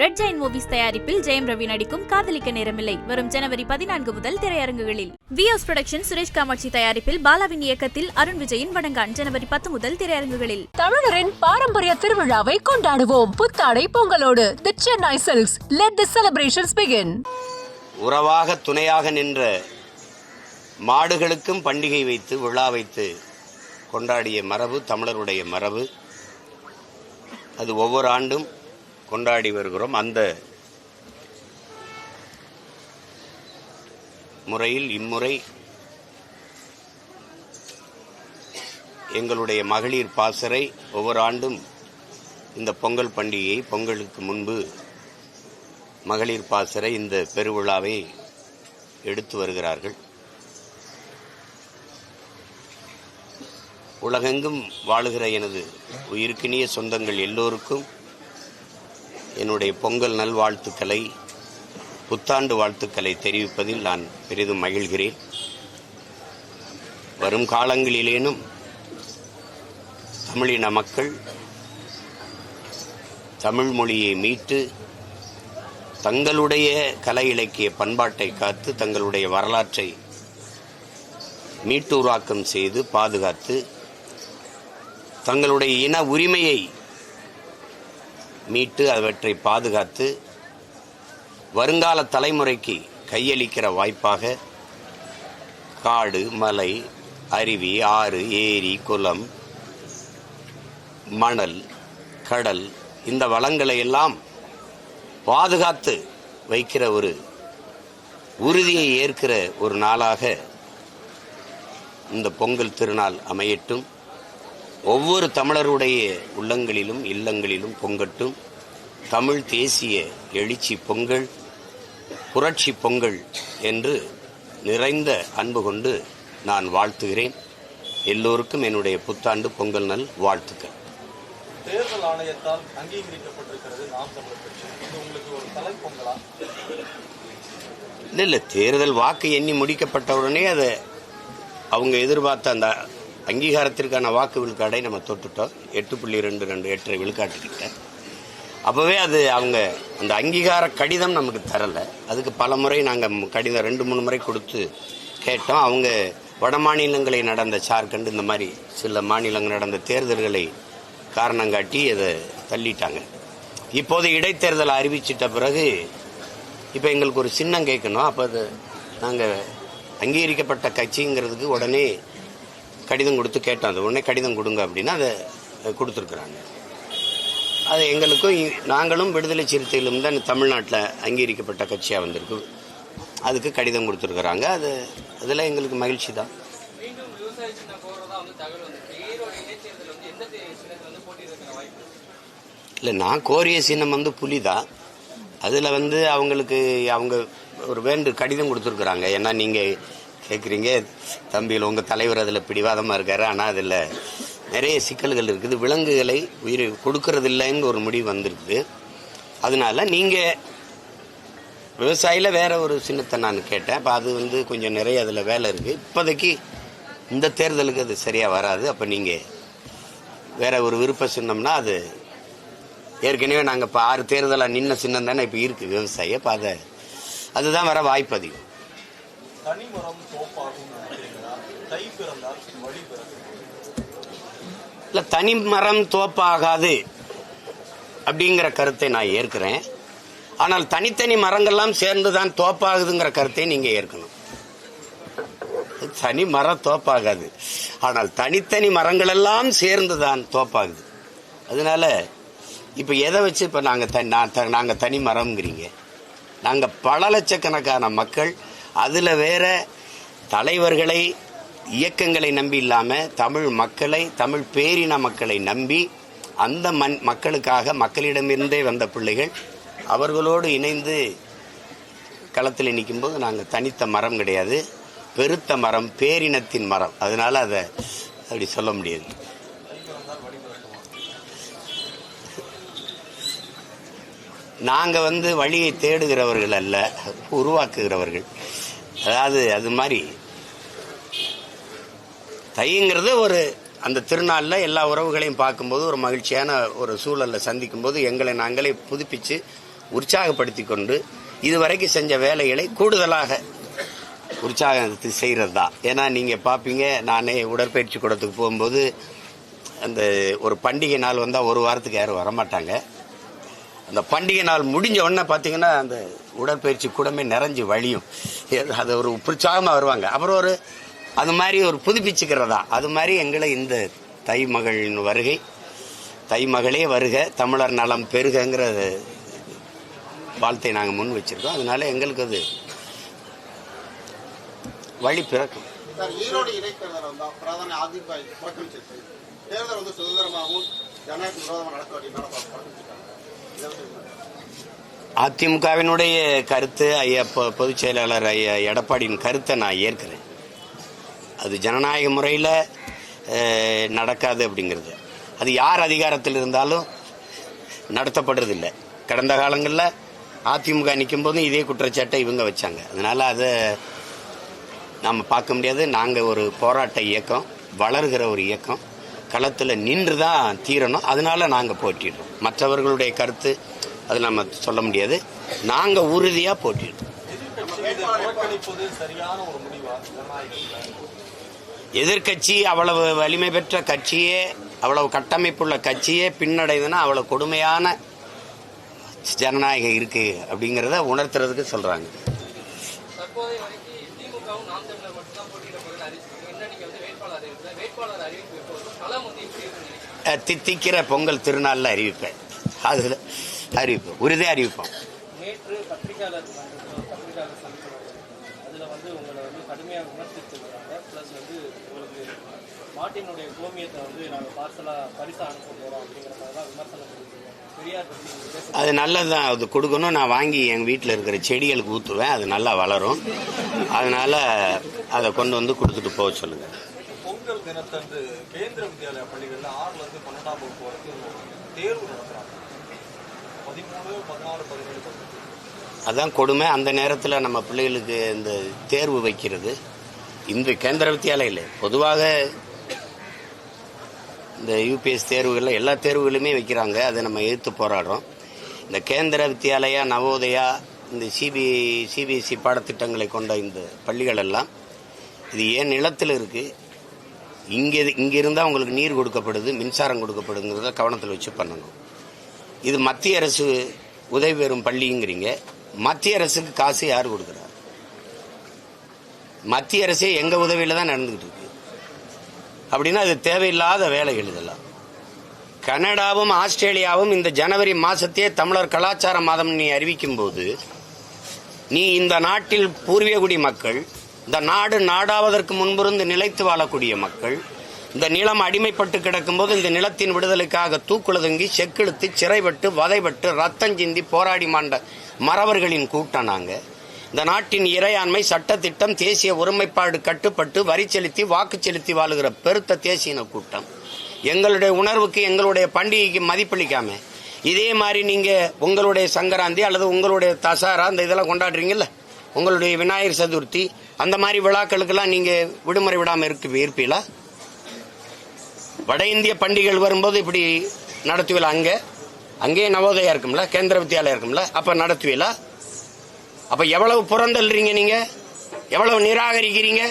Red Jain movies தயாரிப்பில் ஜெயம் ரவி நடிக்கும் காதலிக்க நேரமில்லை. வரும் ஜனவரி பதினான்கு முதல் திரையரங்குகளில். வியோஸ் புரொடக்ஷன் சுரேஷ் காமாட்சி தயாரிப்பில் பாலாவின் இயக்கத்தில் அருண் விஜயின் வடங்கான் ஜனவரி பத்து முதல் திரையரங்குகளில். தமிழரின் பாரம்பரிய திருவிழாவை கொண்டாடுவோம். புத்தாடை பொங்கலோடு. The Chennai silks let the celebrations begin உறவாக துணையாக நின்ற மாடுகளுக்கும் பண்டிகை வைத்து விழா வைத்து கொண்டாடிய மரபு தமிழருடைய மரபு. அது ஒவ்வொரு ஆண்டும் கொண்டாடி வருகிறோம். அந்த முறையில் இம்முறை எங்களுடைய மகளிர் பாசறை ஒவ்வொரு ஆண்டும் இந்த பொங்கல் பண்டிகையை பொங்கலுக்கு முன்பு மகளிர் பாசறை இந்த பெருவிழாவை எடுத்து வருகிறார்கள். உலகெங்கும் வாழுகிற எனது உயிருக்கினிய சொந்தங்கள் எல்லோருக்கும் என்னுடைய பொங்கல் நல்வாழ்த்துக்களை புத்தாண்டு வாழ்த்துக்களை தெரிவிப்பதில் நான் பெரிதும் மகிழ்கிறேன். வரும் காலங்களிலேனும் தமிழின மக்கள் தமிழ் மொழியை மீட்டு தங்களுடைய கலை இலக்கிய பண்பாட்டை காத்து தங்களுடைய வரலாற்றை மீட்டூராக்கம் செய்து பாதுகாத்து தங்களுடைய இன உரிமையை மீட்டு அவற்றை பாதுகாத்து வருங்கால தலைமுறைக்கு கையளிக்கிற வாய்ப்பாக காடு மலை அருவி ஆறு ஏரி குளம் மணல் கடல் இந்த வளங்களை எல்லாம் பாதுகாத்து வைக்கிற ஒரு உறுதியை ஏற்கிற ஒரு நாளாக இந்த பொங்கல் திருநாள் அமையட்டும். ஒவ்வொரு தமிழருடைய உள்ளங்களிலும் இல்லங்களிலும் பொங்கட்டும் தமிழ் தேசிய எழுச்சி பொங்கல் புரட்சி பொங்கல் என்று நிறைந்த அன்பு கொண்டு நான் வாழ்த்துகிறேன். எல்லோருக்கும் என்னுடைய புத்தாண்டு பொங்கல் நல் வாழ்த்துக்கள். தேர்தல் ஆணையத்தால் அங்கீகரிக்கப்பட்டிருக்கிறது நாம் தமிழர் கட்சி. இது உங்களுக்கு ஒரு தலைப்பொங்கலா இல்லை இல்லை தேர்தல் வாக்கு எண்ணி முடிக்கப்பட்டவுடனே அதை அவங்க எதிர்பார்த்த அந்த அங்கீகாரத்திற்கான வாக்கு விழுக்காடை நம்ம தொட்டுட்டோம். எட்டு புள்ளி ரெண்டு ரெண்டு எட்டரை விழுக்காட்டுக்கிட்ட. அப்போவே அது அவங்க அந்த அங்கீகார கடிதம் நமக்கு தரலை. அதுக்கு பல முறை நாங்கள் கடிதம் ரெண்டு மூணு முறை கொடுத்து கேட்டோம். அவங்க வட மாநிலங்களை நடந்த ஜார்க்கண்ட் இந்த மாதிரி சில மாநிலங்கள் நடந்த தேர்தல்களை காரணம் காட்டி அதை தள்ளிட்டாங்க. இப்போது இடைத்தேர்தல் அறிவிச்சிட்ட பிறகு இப்போ எங்களுக்கு ஒரு சின்னம் கேட்கணும். அப்போ அது நாங்கள் அங்கீகரிக்கப்பட்ட கட்சிங்கிறதுக்கு உடனே கடிதம் கொடுத்து கேட்டோம். அது உடனே கடிதம் கொடுங்க அப்படின்னா அதை கொடுத்துருக்குறாங்க. அது எங்களுக்கும் நாங்களும் விடுதலை சிறுத்தைகளும் தான் தமிழ்நாட்டில் அங்கீகரிக்கப்பட்ட கட்சியாக வந்திருக்கு. அதுக்கு கடிதம் கொடுத்துருக்குறாங்க. அது அதில் எங்களுக்கு மகிழ்ச்சி தான். இல்லை நான் கோரிய சின்னம் வந்து புலி தான். அதில் வந்து அவங்களுக்கு அவங்க ஒரு வேண்டு கடிதம் கொடுத்துருக்குறாங்க. ஏன்னா நீங்கள் கேட்குறீங்க தம்பியில் உங்கள் தலைவர் அதில் பிடிவாதமாக இருக்கார். ஆனால் அதில் நிறைய சிக்கல்கள் இருக்குது. விலங்குகளை உயிர் கொடுக்கறதில்லைன்னு ஒரு முடிவு வந்திருக்குது. அதனால நீங்கள் விவசாயியில் வேறு ஒரு சின்னத்தை நான் கேட்டேன். அப்போ அது வந்து கொஞ்சம் நிறைய அதில் வேலை இருக்குது இப்போதைக்கு இந்த தேர்தலுக்கு அது சரியாக வராது. அப்போ நீங்கள் வேற ஒரு விருப்ப சின்னம்னா அது ஏற்கனவே நாங்கள் இப்போ ஆறு தேர்தலாக நின்ன சின்னம் தானே இப்போ இருக்குது விவசாயி. அப்போ அதை அதுதான் வர வாய்ப்பு அதிகம். தனிமரம் தோப்பாகும் தை பிறந்தால் வழி இல்லை தனி மரம் தோப்பாகாது அப்படிங்கிற கருத்தை நான் ஏற்கிறேன். ஆனால் தனித்தனி மரங்கள்லாம் சேர்ந்து தான் தோப்பாகுதுங்கிற கருத்தை நீங்கள் ஏற்கணும். தனி மரம் தோப்பாகாது. ஆனால் தனித்தனி மரங்களெல்லாம் சேர்ந்து தான் தோப்பாகுது. அதனால இப்போ எதை வச்சு இப்போ நாங்கள் நாங்கள் தனி மரம்ங்கிறீங்க? நாங்கள் பல லட்சக்கணக்கான மக்கள் அதில் வேற தலைவர்களை இயக்கங்களை நம்பி இல்லாமல் தமிழ் மக்களை தமிழ் பேரின மக்களை நம்பி அந்த மண் மக்களுக்காக மக்களிடமிருந்தே வந்த பிள்ளைகள் அவர்களோடு இணைந்து களத்தில் நிற்கும்போது நாங்கள் தனித்த மரம் கிடையாது. பெருத்த மரம் பேரினத்தின் மரம். அதனால அதை அப்படி சொல்ல முடியாது. நாங்கள் வந்து வழியை தேடுகிறவர்கள் அல்ல உருவாக்குகிறவர்கள். அதாவது அது மாதிரி. தைங்கிறது ஒரு அந்த திருநாளில் எல்லா உறவுகளையும் பார்க்கும்போது ஒரு மகிழ்ச்சியான ஒரு சூழல்ல சந்திக்கும் போது எங்களை நாங்களே புதுப்பித்து உற்சாகப்படுத்தி கொண்டு இதுவரைக்கும் செஞ்ச வேலைகளை கூடுதலாக உற்சாகத்து செய்கிறது தான் ஏன்னா நீங்கள் பார்ப்பீங்க நானே உடற்பயிற்சி கூடத்துக்கு போகும்போது அந்த ஒரு பண்டிகை நாள் வந்தால் ஒரு வாரத்துக்கு யாரும் வரமாட்டாங்க. அந்த பண்டிகை நாள் முடிஞ்ச உடனே பார்த்தீங்கன்னா அந்த உடற்பயிற்சி கூடமே நிறைஞ்சு வழியும். அது ஒரு உற்சாகமாக வருவாங்க. அப்புறம் ஒரு அது மாதிரி ஒரு புதுப்பிச்சுக்கிறதா? அது மாதிரி எங்களை இந்த தை மகளின் வருகை தை மகளே வருக தமிழர் நலம் பெருகங்கிற வாழ்த்தை நாங்கள் முன் வச்சிருக்கோம். அதனால எங்களுக்கு அது வழி பிறக்கும். ஈரோடு இடைத்தேர்தல் அதிமுக தேர்தல் வந்து சுதந்திரமாகவும் ஜனநாயக விரோதமாக நடத்த வேண்டிய அதிமுகவினுடைய கருத்து ஐயா பொதுச் செயலாளர் ஐயா எடப்பாடியின் கருத்தை நான் ஏற்கிறேன். அது ஜனநாயக முறையில் நடக்காது அப்படிங்கிறது. அது யார் அதிகாரத்தில் இருந்தாலும் நடத்தப்படுறதில்லை. கடந்த காலங்களில் அதிமுக நிற்கும் போதும் இதே குற்றச்சாட்டை இவங்க வச்சாங்க. அதனால் அதை நாம் பார்க்க முடியாது. நாங்கள் ஒரு போராட்ட இயக்கம் வளர்கிற ஒரு இயக்கம். களத்தில் நின்று தான் தீரணும். அதனால நாங்கள் போட்டிடுறோம் மற்றவர்களுடைய கருத்து அது நம்ம சொல்ல முடியாது. நாங்கள் உறுதியாக போட்டிடுறோம் எதிர்க்கட்சி அவ்வளவு வலிமை பெற்ற கட்சியே அவ்வளவு கட்டமைப்புள்ள கட்சியே பின்னடைதுன்னா அவ்வளவு கொடுமையான ஜனநாயகம் இருக்கு அப்படிங்கிறத உணர்த்துறதுக்கு சொல்றாங்க தற்போதைய வரைக்கும் திமுகவும் நாம் தமிழர் மட்டும்தான் போட்டியிட போகிறது அறிவிச்சிருக்கீங்க என்ன நீங்க வந்து வேட்பாளர் அறிவிக்கல வேட்பாளர் அறிவிப்பு எப்போ வரும்? களம் வந்து எப்படி இருக்குன்னு நினைக்கிறீங்க அஹ், தித்திக்கிற பொங்கல் திருநாளில் அறிவிப்பேன். அது அறிவிப்போம். உறுதியாக அறிவிப்போம். மாட்டினுடைய கோமியத்தை வந்து நாங்கள் பார்சலாக அனுப்ப போகிறோம் அப்படிங்கிற மாதிரி தான் விமர்சனம் அது நல்லது தான் அது கொடுக்கணும். நான் வாங்கி எங்கள் வீட்டில் இருக்கிற செடிகளுக்கு ஊற்றுவேன் அது நல்லா வளரும். அதனால அதை கொண்டு வந்து கொடுத்துட்டு போக சொல்லுங்கள் பெண்கள் தினத்தன்று கேந்திர வித்யாலயா பள்ளிகளில் ஆறுல இருந்து பன்னெண்டாம் வகுப்பு வரைக்கும் தேர்வு நடத்துறாங்க. பதிமூணு பதினாறு பதினேழு பதினெட்டு அதான் கொடுமை. அந்த நேரத்தில் நம்ம பிள்ளைகளுக்கு இந்த தேர்வு வைக்கிறது. இந்த கேந்திர வித்தியாலயில் பொதுவாக இந்த யூபிஎஸ் தேர்வுகளில் எல்லா தேர்வுகளுமே வைக்கிறாங்க. அதை நம்ம எதிர்த்து போராடுறோம். இந்த கேந்திர வித்தியாலயா நவோதயா இந்த சிபி சிபிஎஸ்சி பாடத்திட்டங்களை கொண்ட இந்த பள்ளிகள் எல்லாம் இது ஏன் நிலத்தில் இருக்குது இங்கே இங்கே இருந்தால் உங்களுக்கு நீர் கொடுக்கப்படுது மின்சாரம் கொடுக்கப்படுங்கிறத கவனத்தில் வச்சு பண்ணணும் இது மத்திய அரசு உதவி பெறும் பள்ளிங்கிறீங்க. மத்திய அரசுக்கு காசு யார் கொடுக்குறார் மத்திய அரசே எங்கள் உதவியில் தான் நடந்துக்கிட்டு இருக்கு. அப்படின்னா அது தேவையில்லாத வேலைகள் இதெல்லாம். கனடாவும் ஆஸ்திரேலியாவும் இந்த ஜனவரி மாதத்தையே தமிழர் கலாச்சார மாதம் நீ அறிவிக்கும் போது நீ இந்த நாட்டில் பூர்வீகுடி மக்கள் இந்த நாடு நாடாவதற்கு முன்பிருந்து நிலைத்து வாழக்கூடிய மக்கள் இந்த நிலம் அடிமைப்பட்டு கிடக்கும்போது இந்த நிலத்தின் விடுதலைக்காக தூக்குழுதுங்கி செக்கெழுத்து சிறைப்பட்டு வதைப்பட்டு ரத்தம் சிந்தி போராடி மாண்ட மறவர்களின் கூட்டம் நாங்கள் இந்த நாட்டின் இறையாண்மை சட்டத்திட்டம் தேசிய ஒருமைப்பாடு கட்டுப்பட்டு வரி செலுத்தி வாக்கு செலுத்தி வாழுகிற பெருத்த தேசியன கூட்டம். எங்களுடைய உணர்வுக்கு எங்களுடைய பண்டிகைக்கு மதிப்பளிக்காம இதே மாதிரி நீங்கள் உங்களுடைய சங்கராந்தி அல்லது உங்களுடைய தசாரா இந்த இதெல்லாம் கொண்டாடுறீங்கல்ல? உங்களுடைய விநாயகர் சதுர்த்தி அந்த மாதிரி விழாக்களுக்கெல்லாம் நீங்க விடுமுறை விடாம இருக்கு இருப்பீங்களா? வட இந்திய பண்டிகைகள் வரும்போது இப்படி நடத்துவீங்களா? அங்க? அங்கேயே நவோதயா இருக்கும்ல? கேந்திர வித்யாலயா இருக்கும்ல? அப்ப நடத்துவீங்களா? அப்ப எவ்வளவு புறந்தள்ளுறீங்க நீங்க? எவ்வளவு நிராகரிக்கிறீங்க?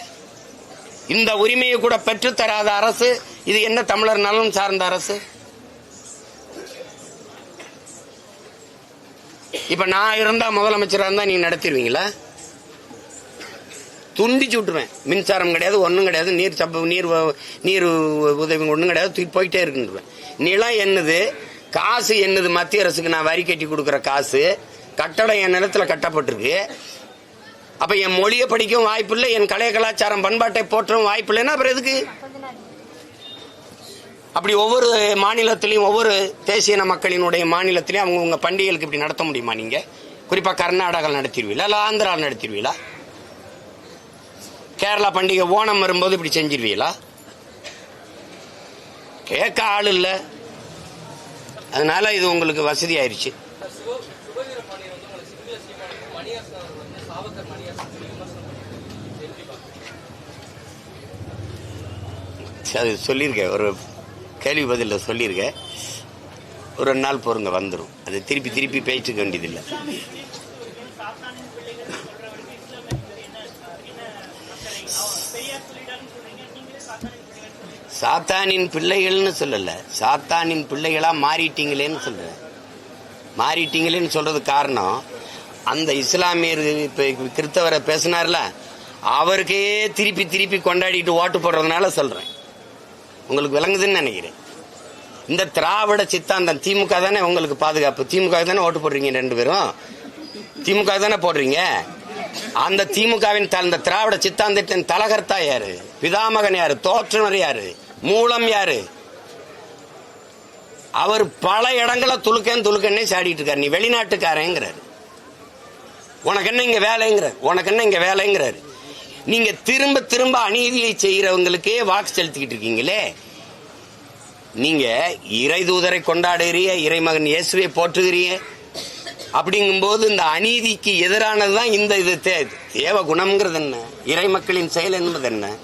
இந்த உரிமையை கூட பெற்றுத்தராத அரசு இது என்ன தமிழர் நலன் சார்ந்த அரசு? இப்ப நான் இருந்தா முதலமைச்சராக இருந்தா நீங்க நடத்திடுவீங்களா துண்டிச்சு விட்டுருவேன். மின்சாரம் கிடையாது ஒன்றும் கிடையாது. நீர் சப்ப நீர் நீர் உதவி ஒன்றும் கிடையாது. தூக்கி போயிட்டே இருக்குன்றேன் நிலம் என்னது? காசு என்னது? மத்திய அரசுக்கு நான் வரி கட்டி கொடுக்குற காசு. கட்டடம் என் நிலத்தில் கட்டப்பட்டிருக்கு. அப்போ என் மொழியை படிக்கவும் வாய்ப்பு இல்லை என் கலைய கலாச்சாரம் பண்பாட்டை போற்றவும் வாய்ப்பு இல்லைன்னா அப்புறம் எதுக்கு? அப்படி ஒவ்வொரு மாநிலத்திலையும் ஒவ்வொரு தேசிய மக்களினுடைய மாநிலத்திலையும் அவங்க உங்கள் பண்டிகைகளுக்கு இப்படி நடத்த முடியுமா நீங்கள் குறிப்பாக கர்நாடகாவில் நடத்திடுவீங்களா? இல்லை ஆந்திராவில் நடத்திடுவீங்களா? கேரளா பண்டிகை ஓணம் வரும்போது இப்படி செஞ்சிருவீங்களா? கேட்க ஆள் இல்லை. அதனால இது உங்களுக்கு வசதி ஆயிடுச்சு அது சொல்லியிருக்கேன். ஒரு கேள்வி பதிலில் சொல்லியிருக்கேன். ஒரு ரெண்டு நாள் பொருங்க வந்துடும் அது திருப்பி திருப்பி பேச்சுக்க வேண்டியதில்லை. சாத்தானின் பிள்ளைகள்னு சொல்லல. சாத்தானின் பிள்ளைகளா மாறிட்டீங்களேன்னு சொல்றேன் மாறிட்டீங்களேன்னு சொல்றது காரணம் அந்த இஸ்லாமியர் இப்போ கிறிஸ்தவரை பேசினார்ல அவருக்கே திருப்பி திருப்பி கொண்டாடிட்டு ஓட்டு போடுறதுனால சொல்றேன். உங்களுக்கு விளங்குதுன்னு நினைக்கிறேன். இந்த திராவிட சித்தாந்தம் திமுக தானே உங்களுக்கு பாதுகாப்பு? திமுக தானே ஓட்டு போடுறீங்க ரெண்டு பேரும்? திமுக தானே போடுறீங்க? அந்த திமுகவின் த- இந்த திராவிட சித்தாந்தத்தின் தலகர்த்தா யாரு? பிதாமகன் யாரு? தோற்றுனர் யாரு? மூலம் யாரு? அவர் பல இடங்களை துளுக்கேன் துளுக்கன்னே சாடிட்டு இருக்காரு. நீ வெளிநாட்டுக்காரங்கிறாரு. உனக்கு என்ன இங்க வேலைங்கிற உனக்கு என்ன இங்க வேலைங்கிறாரு. நீங்க திரும்ப திரும்ப அநீதியை செய்யறவங்களுக்கே வாக்கு செலுத்திக்கிட்டு இருக்கீங்களே. நீங்க இறை தூதரை கொண்டாடுகிறீ இறைமகன் இயேசுவை போற்றுகிறீங்க. அப்படிங்கும்போது இந்த அநீதிக்கு எதிரானதுதான் இந்த இது தே- தேவ குணம்ங்கிறது என்ன? இறை மக்களின் செயல் என்பது என்ன?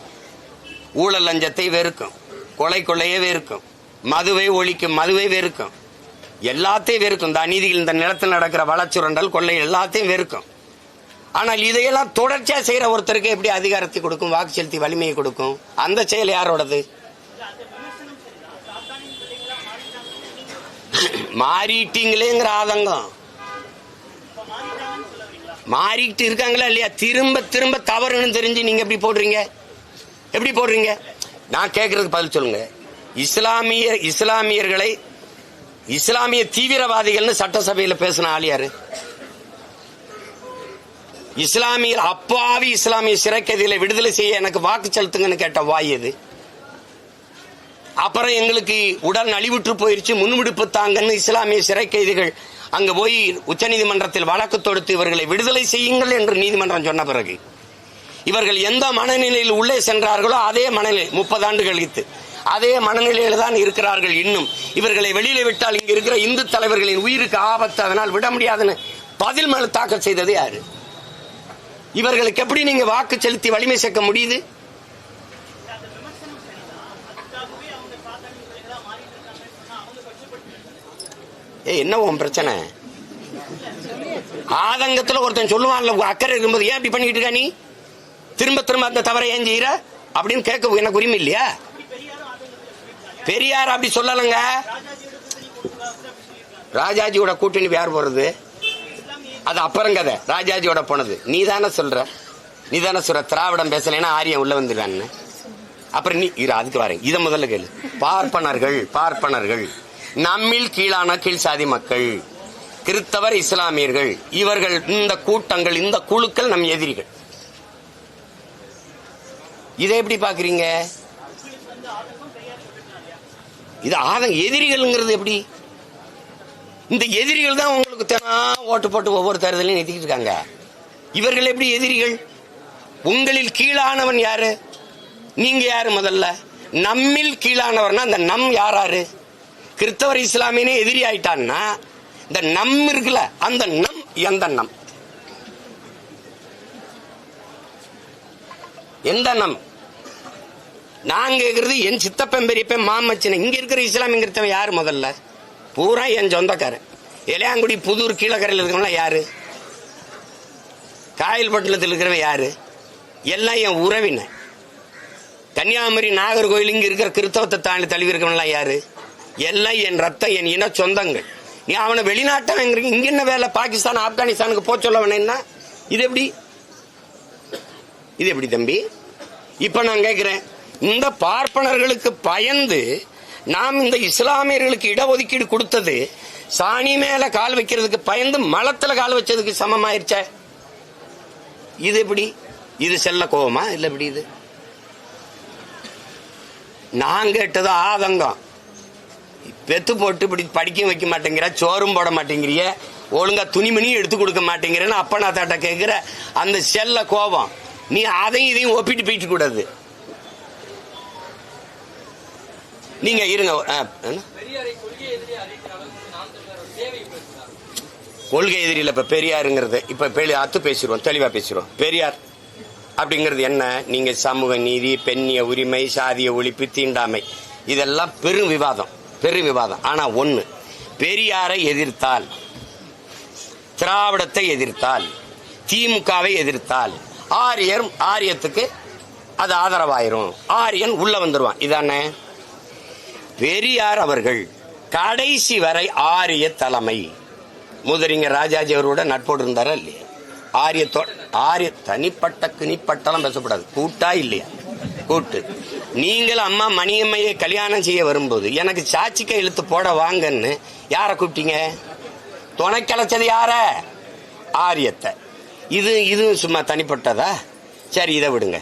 ஊழல் லஞ்சத்தை வெறுக்கும். கொலை கொள்ளையே வெறுக்கும். மதுவை ஒழிக்கும் மதுவை வெறுக்கும். எல்லாத்தையும் வெறுக்கும். இந்த அநீதிகள் இந்த நிலத்தில் நடக்கிற வளச்சுரண்டல் கொள்ளை எல்லாத்தையும் வெறுக்கும். ஆனால் இதையெல்லாம் தொடர்ச்சியாக செய்கிற ஒருத்தருக்கு எப்படி அதிகாரத்தை கொடுக்கும் வாக்கு செலுத்தி வலிமையை கொடுக்கும்? அந்த செயல் யாரோடது? மாறிட்டீங்களேங்கிற ஆதங்கம். மாறிட்டு இருக்காங்களா இல்லையா? திரும்ப திரும்ப தவறுன்னு தெரிஞ்சு நீங்க எப்படி போடுறீங்க? எப்படி போடுறீங்க? நான் கேட்கறதுக்கு பதில் சொல்லுங்க. இஸ்லாமிய இஸ்லாமியர்களை இஸ்லாமிய தீவிரவாதிகள்னு சட்டசபையில் பேசின ஆளியாரு இஸ்லாமியர் அப்பாவி இஸ்லாமிய சிறைக்கைதிகளை விடுதலை செய்ய எனக்கு வாக்கு செலுத்துங்கன்னு கேட்ட வாய் எது? அப்புறம் எங்களுக்கு உடல் நலிவுற்று போயிருச்சு முன்விடுப்பு தாங்கன்னு இஸ்லாமிய சிறை கைதிகள் அங்க போய் உச்சநீதிமன்றத்தில் வழக்கு தொடுத்து இவர்களை விடுதலை செய்யுங்கள் என்று நீதிமன்றம் சொன்ன பிறகு இவர்கள் எந்த மனநிலையில் உள்ளே சென்றார்களோ அதே மனநிலை முப்பது ஆண்டு கழித்து. அதே மனநிலையில் தான் இருக்கிறார்கள் இன்னும். இவர்களை வெளியில விட்டால் இங்கு இருக்கிற இந்து தலைவர்களின் உயிருக்கு ஆபத்து அதனால் விட முடியாதுன்னு பதில் மனு தாக்கல் செய்தது யாரு? இவர்களுக்கு எப்படி நீங்க வாக்கு செலுத்தி வலிமை சேர்க்க முடியுது? ஏ என்ன உன் பிரச்சனை? ஆதங்கத்துல ஒருத்தன் சொல்லுவான்ல அக்கறை இருக்கும்போது ஏன் இப்படி பண்ணிட்டு இருக்கா நீ? திரும்ப திரும்ப அந்த தவறை ஏன் செய்யற அப்படின்னு கேட்க எனக்கு உரிமை இல்லையா பெரியார் அப்படி சொல்லலங்க. ராஜாஜியோட கூட்டணி யார் போறது? அது அப்புறம் கதை. ராஜாஜியோட போனது. நீ தானே சொல்ற. நீ தானே சொல்ற. திராவிடம் பேசலைன்னா ஆரியம் உள்ள வந்துடுவான்னு அப்புறம் நீ இரு அதுக்கு வரேன். இதை முதல்ல கேளு. பார்ப்பனர்கள் பார்ப்பனர்கள். நம்மில் கீழான கீழ் சாதி மக்கள் கிறித்தவர் இஸ்லாமியர்கள் இவர்கள் இந்த கூட்டங்கள் இந்த குழுக்கள் நம் எதிரிகள். இதை எப்படி பாக்குறீங்க இது ஆதங்க எதிரிகள்ங்கிறது எப்படி? இந்த எதிரிகள் தான் உங்களுக்கு தினா ஓட்டு போட்டு ஒவ்வொரு தேர்தலையும் நிறுத்திக்கிட்டு இருக்காங்க. இவர்கள் எப்படி எதிரிகள்? உங்களில் கீழானவன் யாரு? நீங்க யாரு முதல்ல? நம்மில் கீழானவர்னா அந்த நம் யாராரு? கிறிஸ்தவர் இஸ்லாமியனே எதிரி ஆயிட்டான்னா இந்த நம் இருக்குல்ல அந்த நம் எந்த நம்? எந்த நம்? நான் கேக்குறது என் சித்தப்பன் பெரியப்பன் மாமச்சனை. இங்க இருக்கிற இஸ்லாமியங்கிறவன் யாரு முதல்ல? பூரா என் சொந்தக்காரன். இளையாங்குடி புதூர் கீழக்கரையில் இருக்கிறவங்க யாரு? காயல்பட்டினத்தில் இருக்கிறவன் யாரு? எல்லாம் என் உறவினன் கன்னியாகுமரி நாகர்கோயில் இங்கே இருக்கிற கிறித்தவத்தை தாண்டி தழுவி இருக்கவன்லாம் யாரு? எல்லாம் என் ரத்தம் என் இன சொந்தங்கள். நீ அவனை வெளிநாட்டவன் இங்க என்ன வேலை? பாகிஸ்தான் ஆப்கானிஸ்தானுக்கு போக சொல்ல வேணா இது எப்படி? இது எப்படி தம்பி? இப்போ நான் கேட்குறேன் இந்த பார்ப்பனர்களுக்கு பயந்து நாம் இந்த இஸ்லாமியர்களுக்கு இடஒதுக்கீடு கொடுத்தது சாணி மேல கால் வைக்கிறதுக்கு பயந்து மலத்துல கால் வச்சதுக்கு சமமாயிருச்சே? இது எப்படி? இது செல்ல கோபமா? இல்ல எப்படி இது? நான் கேட்டது ஆதங்கம். பெத்து போட்டு இப்படி படிக்க வைக்க மாட்டேங்கிற சோறும் போட மாட்டேங்கிறிய ஒழுங்கா துணிமணியும் எடுத்து கொடுக்க மாட்டேங்கிறேன்னு அப்பனா தாட்ட கேட்கிற அந்த செல்ல கோபம். நீ அதையும் இதையும் ஒப்பிட்டு போயிட்டு கூடாது நீங்க இருங்க கொள்கை எதிரியில் இப்ப பெரியாருங்கிறது இப்ப பெரிய அத்து பேசிடுவோம் தெளிவா பேசிடுவோம் பெரியார் அப்படிங்கிறது என்ன? நீங்க சமூக நீதி பெண்ணிய உரிமை சாதிய ஒழிப்பு தீண்டாமை. இதெல்லாம் பெரும் விவாதம் பெரும் விவாதம். ஆனா ஒண்ணு பெரியாரை எதிர்த்தால் திராவிடத்தை எதிர்த்தால் திமுகவை எதிர்த்தால் ஆரியர் ஆரியத்துக்கு அது ஆதரவாயிரும். ஆரியன் உள்ள வந்துருவான். இதானே? பெரியார் அவர்கள் கடைசி வரை ஆரிய தலைமை. முதலிங்க ராஜாஜி அவரோட நட்போடு இருந்தாரா இல்லையா? ஆரியத்தோ ஆரிய தனிப்பட்ட கிணிப்பட்டெல்லாம் பேசக்கூடாது கூட்டா இல்லையா? கூட்டு. நீங்கள் அம்மா மணியம்மையை கல்யாணம் செய்ய வரும்போது எனக்கு சாட்சிக்க இழுத்து போட வாங்கன்னு யாரை கூப்பிட்டீங்க? துணை கிளச்சது யார? ஆரியத்தை. இது இது சும்மா தனிப்பட்டதா? சரி இதை விடுங்க.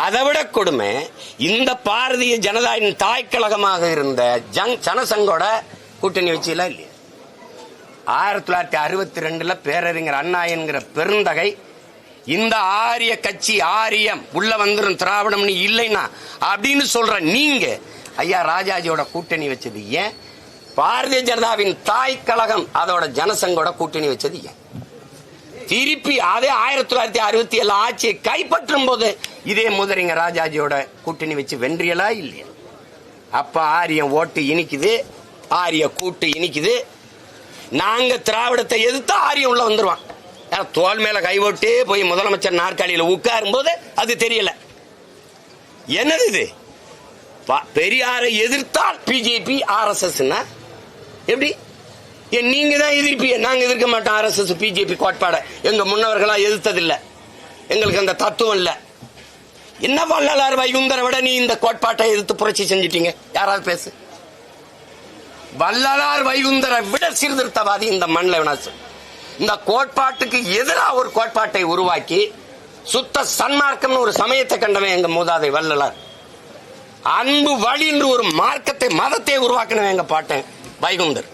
அதை விட கொடுமை இந்த பாரதிய ஜனதாவின் தாய்க்கழகமாக இருந்த ஜங் ஜனசங்கோட கூட்டணி வச்சுலாம் இல்லையா? ஆயிரத்தி தொள்ளாயிரத்தி அறுபத்தி ரெண்டுல பேரறிஞர் அண்ணா என்கிற பெருந்தகை இந்த ஆரிய கட்சி ஆரியம் உள்ள வந்துடும் திராவிடம்னு இல்லைன்னா அப்படின்னு சொல்ற நீங்க ஐயா ராஜாஜியோட கூட்டணி வச்சது ஏன்? பாரதிய ஜனதாவின் தாய் கழகம் அதோட ஜனசங்கோட கூட்டணி வச்சது ஏன்? திருப்பி அதே ஆயிரத்தி தொள்ளாயிரத்தி அறுபத்தி ஏழு ஆட்சியை கைப்பற்றும் போது இதே முதலிங்க ராஜாஜியோட கூட்டணி வச்சு வென்றியலா இல்லையா? அப்ப ஆரியம் ஓட்டு இனிக்குது ஆரிய கூட்டு இனிக்குது. நாங்க திராவிடத்தை எதிர்த்து ஆரியம் உள்ள வந்துருவான். தோல் மேல கைவிட்டு போய் முதலமைச்சர் நாற்காலியில் உட்காரும் போது அது தெரியல. என்னது இது? பெரியாரை எதிர்த்தால் பிஜேபி ஆர்எஸ்எஸ் எப்படி? நீங்க தான் எதிர்ப்பீங்க நாங்க எதிர்க்க மாட்டோம். ஆர்எஸ்எஸ் பிஜேபி கோட்பாடை எங்க முன்னவர்களா எதிர்த்ததில்ல. எங்களுக்கு அந்த தத்துவம் இல்ல. என்ன வள்ளலார் வைகுந்தரை விட நீ இந்த கோட்பாட்டை எதிர்த்து புரட்சி செஞ்சிட்டீங்க? யாராவது பேசு. வள்ளலார் வைகுந்தரை விட சீர்திருத்தவாதி இந்த மண்ணில் வினாசு இந்த கோட்பாட்டுக்கு எதிராக ஒரு கோட்பாட்டை உருவாக்கி சுத்த சன்மார்க்கம்னு ஒரு சமயத்தை கண்டவன் எங்க மூதாதை வள்ளலார். அன்பு வழி என்று ஒரு மார்க்கத்தை மதத்தை உருவாக்கினவன் எங்க பாட்டன் வைகுந்தர்.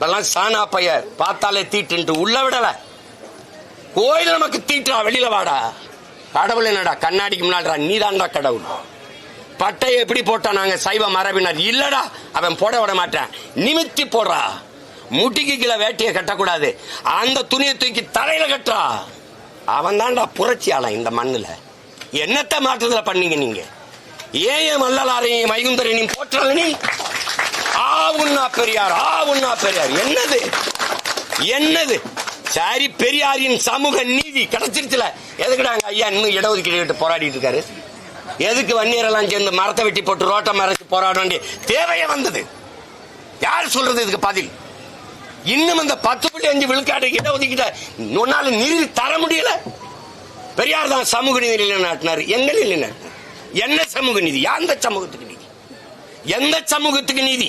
இதெல்லாம் சானா பைய பார்த்தாலே தீட்டுன்ட்டு உள்ள விடல. கோயில் நமக்கு தீட்டா வெளியில வாடா. கடவுள் என்னடா கண்ணாடிக்கு முன்னாடிடா நீதான்டா கடவுள். பட்டை எப்படி போட்டா நாங்க சைவ மரபினர்? இல்லடா அவன் போட விட மாட்டான். நிமித்தி போடுறா. முட்டிக்கு கீழே வேட்டியை கட்டக்கூடாது. அந்த துணியை தூக்கி தலையில கட்டுறா. அவன் தான்டா புரட்சியாளன் இந்த மண்ணுல. என்னத்த மாற்றத்துல பண்ணீங்க நீங்க? ஏன் மல்லலாரையும் வைகுந்தரையும் போற்றல நீ? ஆ உண்ணா பெரியார் ஆ உண்ணா பெரியார். என்னது? என்னது? சரி பெரியாரின் சமூக நீதி கிடைச்சிருச்சுல. எதுக்குடாங்க ஐயா இன்னும் இடஒதுக்கீடு விட்டு போராடிட்டு இருக்காரு? எதுக்கு வன்னியரெல்லாம் சேர்ந்து மரத்தை வெட்டி போட்டு ரோட்டை மறைச்சு போராட வேண்டிய தேவையே வந்தது. யார் சொல்றது இதுக்கு பதில்? இன்னும் அந்த பத்து புள்ளி அஞ்சு விழுக்காடு இடஒதுக்கீட்ட உன்னால நிதி தர முடியல. பெரியார் தான் சமூக நீதி நிலைநாட்டினார். எங்க நிலைநாட்டினார் என்ன சமூக நீதி? எந்த சமூகத்துக்கு நீதி? எந்த சமூகத்துக்கு நீதி?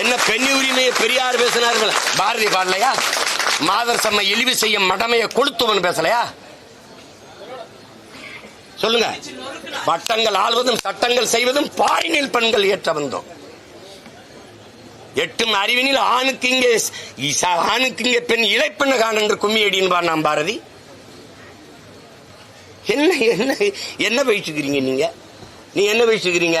என்ன பெண் உரிமையை பெரியார் பேசினார்கள்? பாரதி பாடலையா? மாதர் சம்ம இழிவு செய்யும் மடமையை கொளுத்துவன் பேசலையா? சொல்லுங்க. பட்டங்கள் ஆள்வதும் சட்டங்கள் செய்வதும் பாரினில் பெண்கள் ஏற்ற வந்தோம். எட்டும் அறிவினில் ஆணுக்கு இங்கே ஆணுக்கு இங்கே பெண் இழைப்பெண்ண காண என்று கும்மி அடின்பார் நாம் பாரதி. என்ன என்ன என்ன பேசிக்கிறீங்க நீங்க? நீ என்ன பேசிக்கிறீங்க?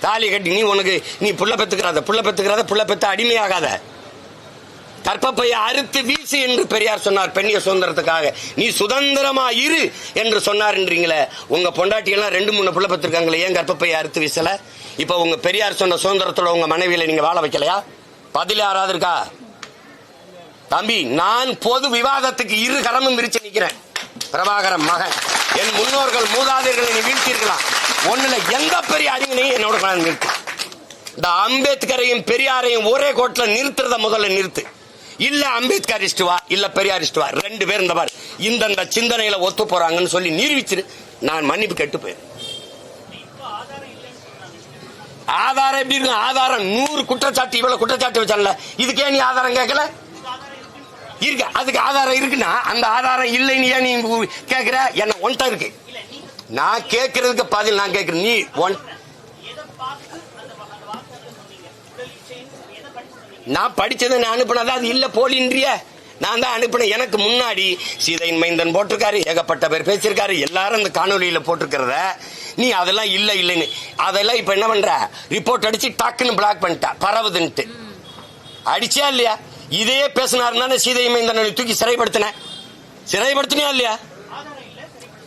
தாலி கட்டி நீ உனக்கு நீ புள்ள பெத்துக்கிறாத புள்ள பெத்துக்கிறாத புள்ள பெத்த அடிமையாகாத. கற்பப்பையை அறுத்து வீசு என்று பெரியார் சொன்னார் பெண்ணிய சுதந்திரத்துக்காக. நீ சுதந்திரமா இரு என்று சொன்னார்ன்றீங்களே உங்க பொண்டாட்டி எல்லாம் ரெண்டு மூணு புள்ள பெற்றிருக்காங்களே ஏன் கற்பப்பையை அறுத்து வீசல? இப்ப உங்க பெரியார் சொன்ன சுதந்திரத்தோட உங்க மனைவியில நீங்க வாழ வைக்கலையா? பதில் யாராவது இருக்கா? தம்பி நான் பொது விவாதத்துக்கு இரு கரமும் விரிச்சு நிக்கிறேன். பிரபாகரன் மகன். என் முன்னோர்கள் மூதாதையர்களை நீ வீழ்த்தியிருக்கலாம். ஒண்ணுல எந்த பெரிய அறிஞனையும் என்னோட கொண்டாந்து நிறுத்து. இந்த அம்பேத்கரையும் பெரியாரையும் ஒரே கோட்டில் நிறுத்துறத முதல்ல நிறுத்து. இல்ல அம்பேத்கர் வா இல்ல பெரியார் வா ரெண்டு பேர் இந்த மாதிரி இந்தந்த சிந்தனையில ஒத்து போறாங்கன்னு சொல்லி நிரூபிச்சிரு. நான் மன்னிப்பு கெட்டு போயிரு. ஆதாரம் எப்படி இருக்கும்? ஆதாரம் நூறு குற்றச்சாட்டு இவ்வளவு குற்றச்சாட்டு வச்சால இதுக்கே நீ ஆதாரம் கேட்கல? இருக்கு. அதுக்கு ஆதாரம் இருக்குன்னா அந்த ஆதாரம் இல்லைன்னு ஏன் நீ கேக்குற என்ன ஒன்ட்ட இருக்கு. நான் கேட்கறதுக்கு பதில் நான் கேட்கறேன் நீ ஒன் நான் படிச்சதை நான் அனுப்பினதா அது இல்ல போலின்றிய. நான் தான் அனுப்பினேன் எனக்கு முன்னாடி. சீதையின் மைந்தன் போட்டிருக்காரு ஏகப்பட்ட பேர் பேசியிருக்காரு எல்லாரும் இந்த காணொலியில போட்டிருக்கிறத. நீ அதெல்லாம் இல்லை இல்லைன்னு. அதெல்லாம் இப்ப என்ன பண்ற? ரிப்போர்ட் அடிச்சு டக்குன்னு பிளாக் பண்ணிட்டா. பரவுதுன்ட்டு. அடிச்சா இல்லையா? இதே பேசினாருன்னா சீதை மைந்தனை தூக்கி சிறைப்படுத்தின. சிறைப்படுத்தினியா இல்லையா?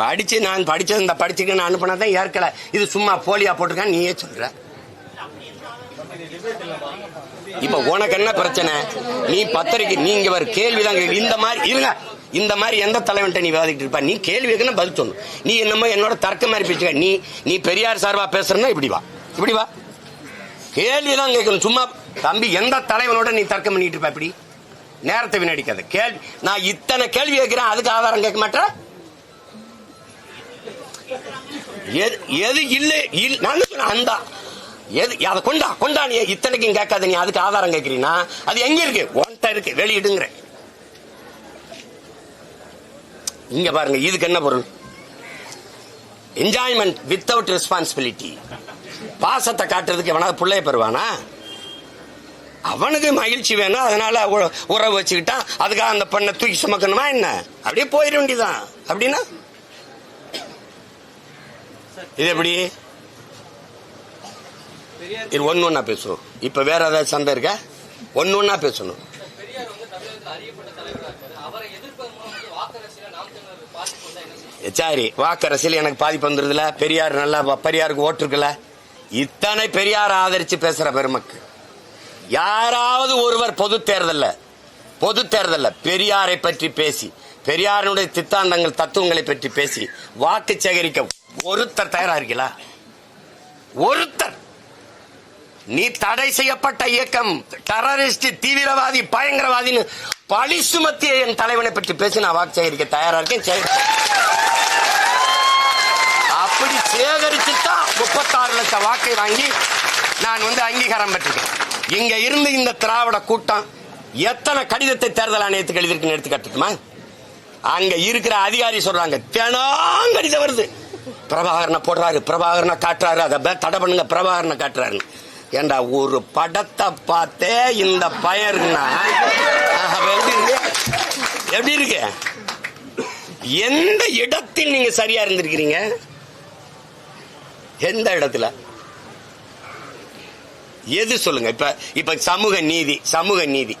படிச்சு நான் படிச்சது இந்த படிச்சுக்கு நான் அனுப்பினா தான் ஏற்கல. இது சும்மா போலியா போட்டிருக்கான்னு நீயே சொல்ற. இப்ப உனக்கு என்ன பிரச்சனை? நீ பத்திரிக்கை நீங்க ஒரு கேள்விதான் கேட்க இந்த மாதிரி இருங்க. இந்த மாதிரி எந்த தலைவன்ட்ட நீ விவாதிக்கிட்டு இருப்பா? நீ கேள்வி கேட்கணும் பதில் சொல்லணும். நீ என்னமோ என்னோட தர்க்க மாதிரி பேசுக நீ நீ பெரியார் சார்பா பேசுறன்னா இப்படி வா. இப்படி வா. கேள்விதான் கேட்கணும். சும்மா தம்பி எந்த தலைவனோட நீ தர்க்கம் பண்ணிட்டு இருப்ப இப்படி? நேரத்தை வினடிக்காத கேள்வி நான் இத்தனை கேள்வி கேட்கிறேன் அதுக்கு ஆதாரம் கேட்க மாட்டேன். எது எது இல்ல நான் சொன்னேன் அந்த. எது அதை கொண்டா கொண்டா நீ இத்தனைக்கும் கேட்காத நீ அதுக்கு ஆதாரம் கேட்கிறீனா அது எங்க இருக்கு? ஒன்ட்ட இருக்கு வெளியிடுங்கிற இங்க பாருங்க இதுக்கு என்ன பொருள்? என்ஜாய்மெண்ட் வித்தவுட் ரெஸ்பான்சிபிலிட்டி பாசத்தை காட்டுறதுக்கு எவனாவது பிள்ளைய பெறுவானா? அவனுக்கு மகிழ்ச்சி வேணும் அதனால உறவு வச்சுக்கிட்டான் அதுக்காக அந்த பெண்ணை தூக்கி சுமக்கணுமா என்ன? அப்படியே போயிட வேண்டியதான் அப்படின்னா இது எப்படி? இது ஒன்று ஒன்றா பேசுவோம் இப்போ வேற ஏதாவது சண்டை இருக்கா? ஒன்று ஒன்றா பேசணும். சாரி வாக்கரசியில் பாதிப்பு வாக்கரசியல் எனக்கு பாதிப்பு வந்துருதுல. பெரியார் நல்லா பெரியாருக்கு ஓட்டு இத்தனை பெரியார் ஆதரிச்சு பேசுற பெருமக்கு யாராவது ஒருவர் பொது தேர்தலில் பொது தேர்தலில் பெரியாரை பற்றி பேசி பெரியாருடைய சித்தாந்தங்கள் தத்துவங்களை பற்றி பேசி வாக்கு சேகரிக்க ஒருத்தர் தயாரா இருக்கீங்களா ஒருத்தர். நீ தடை செய்யப்பட்ட இயக்கம் டெரரிஸ்ட் தீவிரவாதி பயங்கரவாதின்னு பழி சுமத்திய என் தலைவனை பற்றி பேசி நான் வாக்கு சேகரிக்க தயாரா இருக்கேன். அப்படி அப்படி சேகரிச்சுதான் முப்பத்தாறு லட்சம் வாக்கை வாங்கி நான் வந்து அங்கீகாரம் பெற்றிருக்கேன். இங்க இருந்து இந்த திராவிட கூட்டம் எத்தனை கடிதத்தை தேர்தல் ஆணையத்துக்கு எழுதிருக்குன்னு எடுத்து கட்டுமா அங்க இருக்கிற அதிகாரி சொல்றாங்க தினம் கடிதம் வருது. பிரபாகரனை போடுறாரு பிரபாகரனை காட்டுறாரு. அதை தடை பண்ணுங்க பிரபாகரனை காட்டுறாரு. ஏண்டா ஒரு படத்தை பார்த்தே இந்த பயருன்னா எப்படி இருக்கு? எப்படி இருக்கு? எந்த இடத்தில் நீங்க சரியா இருந்திருக்கிறீங்க? எந்த இடத்துல? எது சொல்லுங்க? இப்ப இப்ப சமூக நீதி சமூக நீதி.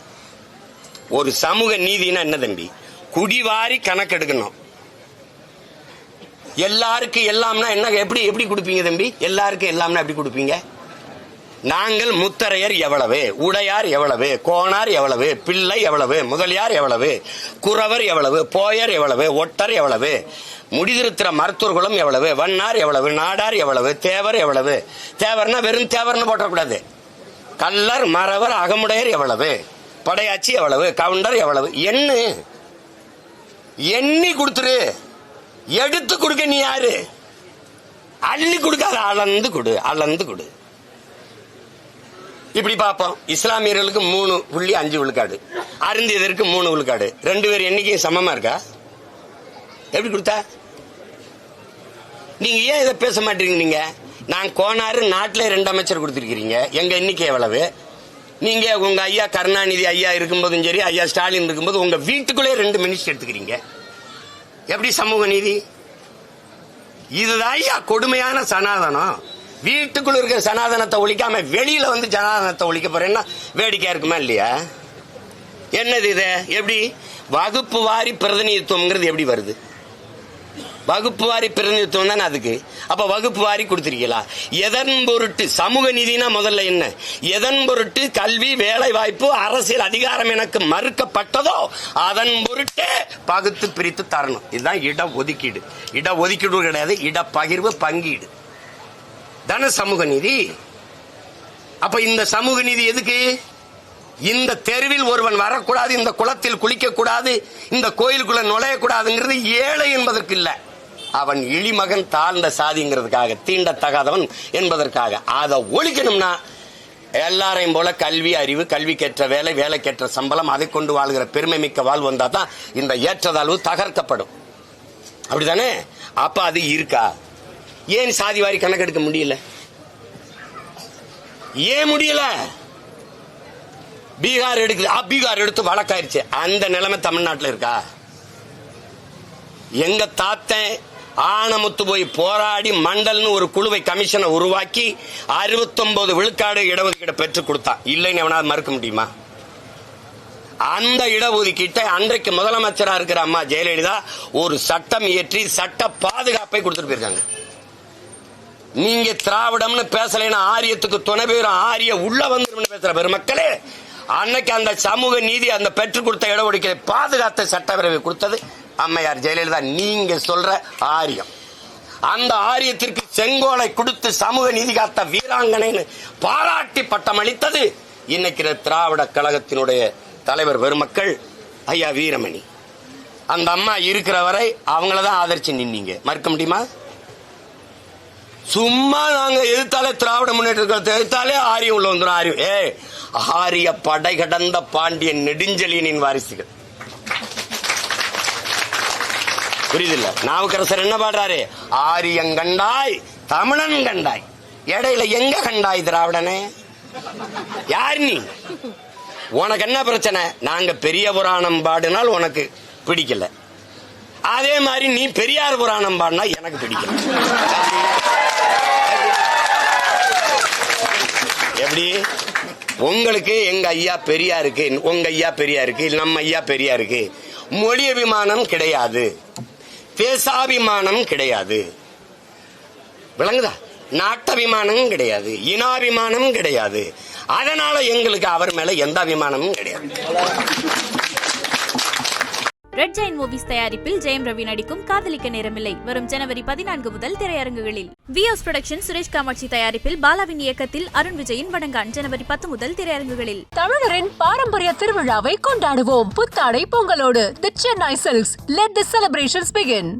ஒரு சமூக நீதினா என்ன தம்பி? குடிவாரி கணக்கெடுக்கணும். எல்லாருக்கும் எல்லாம்னா என்ன? எப்படி எப்படி கொடுப்பீங்க தம்பி? எல்லாருக்கும் எல்லாம்னா எப்படி கொடுப்பீங்க? நாங்கள் முத்தரையர் எவ்வளவு உடையார் எவ்வளவு கோணார் எவ்வளவு பிள்ளை எவ்வளவு முதலியார் எவ்வளவு குறவர் எவ்வளவு போயர் எவ்வளவு ஒட்டர் எவ்வளவு முடிதிருத்திர மருத்துவர்களும் எவ்வளவு வண்ணார் எவ்வளவு நாடார் எவ்வளவு தேவர் எவ்வளவு. தேவர்னா வெறும் தேவர்னு போட்டக்கூடாது. கல்லர் மறவர் அகமுடையர் எவ்வளவு படையாச்சி எவ்வளவு கவுண்டர் எவ்வளவு எண்ணு. எண்ணி கொடுத்துரு. எடுத்து கொடுக்க நீ யாரு? அள்ளி கொடுக்காத அளந்து கொடு அளந்து கொடு. இப்படி பார்ப்போம். இஸ்லாமியர்களுக்கு மூணு புள்ளி அஞ்சு விழுக்காடு. அருந்தியதற்கு மூணு விழுக்காடு. ரெண்டு பேர் எண்ணிக்கையும் சமமா இருக்கா? எப்படி கொடுத்தா? நீங்க ஏன் இதை பேச மாட்டீங்க நீங்க? நான் கோனாறு நாட்டில் ரெண்டு அமைச்சர் கொடுத்துருக்கீங்க எங்க எண்ணிக்கை எவ்வளவு? நீங்க உங்க ஐயா கருணாநிதி ஐயா இருக்கும்போதும் சரி ஐயா ஸ்டாலின் இருக்கும்போது உங்க வீட்டுக்குள்ளே ரெண்டு மினிஸ்டர் எடுத்துக்கிறீங்க. எப்படி சமூக நீதி? இதுதான் ஐயா கொடுமையான சனாதனம். வீட்டுக்குள்ள இருக்கிற சனாதனத்தை ஒழிக்காம வெளியில வந்து சனாதனத்தை ஒழிக்க போறேன்னா வேடிக்கையா இருக்குமா இல்லையா? என்னது இது? எப்படி? வகுப்பு வாரி பிரதிநிதித்துவம்ங்கிறது எப்படி வருது? வகுப்பு வாரி பிரதிநிதித்துவம் தானே அதுக்கு? அப்ப வகுப்பு வாரி கொடுத்திருக்கீங்களா? எதன் பொருட்டு? சமூக நீதினா முதல்ல என்ன? எதன் பொருட்டு? கல்வி வேலை வாய்ப்பு அரசியல் அதிகாரம் எனக்கு மறுக்கப்பட்டதோ அதன் பொருட்டே பகுத்து பிரித்து தரணும். இதுதான் இட ஒதுக்கீடு. இட ஒதுக்கீடு கிடையாது. இட பகிர்வு பங்கீடு. தானே சமூக நீதி? அப்ப இந்த சமூக நீதி எதுக்கு? இந்த தெருவில் ஒருவன் வரக்கூடாது இந்த குளத்தில் குளிக்கக்கூடாது இந்த கோயிலுக்குள்ள நுழையக்கூடாதுங்கிறது ஏழை என்பதற்கு இல்லை. அவன் இழிமகன் தாழ்ந்த சாதிங்கிறதுக்காக தீண்டத்தகாதவன் என்பதற்காக. அதை ஒழிக்கணும்னா எல்லாரையும் போல கல்வி அறிவு கல்விக்கேற்ற வேலை வேலைக்கேற்ற சம்பளம் அதை கொண்டு வாழ்கிற பெருமை மிக்க வாழ்வு வந்தா தான் இந்த ஏற்றதாழ்வு தகர்க்கப்படும். அப்படிதானே அப்ப அது இருக்கா? ஏன் சாதி வாரி கணக்கெடுக்க முடியல? ஏன் முடியல? பீகார் எடுக்குது. பீகார் எடுத்து வழக்காயிருச்சு. அந்த நிலைமை தமிழ்நாட்டில் இருக்கா? எங்க தாத்தன் ஆனமுத்து போய் போராடி மண்டல்னு ஒரு குழுவை கமிஷனை உருவாக்கி 69 விழுக்காடு இடஒதுக்கீடு பெற்றுக் கொடுத்தான் இல்லைன்னு எவனாவது மறுக்க முடியுமா? அந்த இடஒதுக்கீட்டை அன்றைக்கு முதலமைச்சரா இருக்கிற அம்மா ஜெயலலிதா ஒரு சட்டம் இயற்றி சட்ட பாதுகாப்பை கொடுத்துட்டு போயிருக்காங்க. நீங்க திராவிடம்னு பேசலைன்னா ஆரியத்துக்கு துணை பேரும் ஆரிய உள்ள வந்துடும் பேசுற பெருமக்களே அன்னைக்கு அந்த சமூக நீதி அந்த பெற்றுக் கொடுத்த இடஒதுக்கீடு பாதுகாத்த சட்டப்பேரவை கொடுத்தது. அம்மையார் ஜெயலலிதா நீங்க சொல்ற ஆரியம். அந்த ஆரியத்திற்கு செங்கோலை கொடுத்து சமூக நீதி காத்த வீராங்கனைன்னு பாராட்டி பட்டம் அளித்தது இன்னைக்கு திராவிட கழகத்தினுடைய தலைவர் பெருமக்கள் ஐயா வீரமணி. அந்த அம்மா இருக்கிற வரை அவங்கள தான் ஆதரிச்சு நின்னீங்க. மறுக்க முடியுமா? சும்மா நாங்க எதிர்த்தாலே திராவிட முன்னேற்ற எதிர்த்தாலே ஆரியம் உள்ள வந்துடும் ஆரியம். ஏ ஆரிய படை கடந்த பாண்டியன் நெடுஞ்செழியனின் வாரிசுகள். புரியுதில்ல? நாவுக்கரசர் என்ன பாடுறாரு? ஆரியம் கண்டாய் தமிழன் கண்டாய். இடையில எங்க கண்டாய் திராவிடனே? யார் நீ? உனக்கு என்ன பிரச்சனை? நாங்க பெரிய புராணம் பாடினால் உனக்கு பிடிக்கல. அதே மாதிரி நீ பெரியார் புராணம் பாடினா எனக்கு பிடிக்கல. எப்படி? உங்களுக்கு எங்க ஐயா பெரியா இருக்கு உங்க ஐயா பெரியா இருக்கு நம்ம ஐயா பெரியா இருக்கு மொழி அபிமானம் கிடையாது. பேசாபிமானம் கிடையாது. விளங்குதா? நாட்டபிமானம் கிடையாது. இனாபிமானம் கிடையாது. அதனால எங்களுக்கு அவர் மேல எந்த அபிமானமும் கிடையாது. ரெட் ஜெயின் மூவிஸ் தயாரிப்பில் ஜெயம் ரவி நடிக்கும் காதலிக்க நேரமில்லை. வரும் ஜனவரி பதினான்கு முதல் திரையரங்குகளில். வியோஸ் புரொடக்ஷன் சுரேஷ் காமாட்சி தயாரிப்பில் பாலாவின் இயக்கத்தில் அருண் விஜயின் வடங்கான் ஜனவரி பத்து முதல் திரையரங்குகளில். தமிழரின் பாரம்பரிய திருவிழாவை கொண்டாடுவோம். புத்தாடை பொங்கலோடு. The Chennai silks let the celebrations begin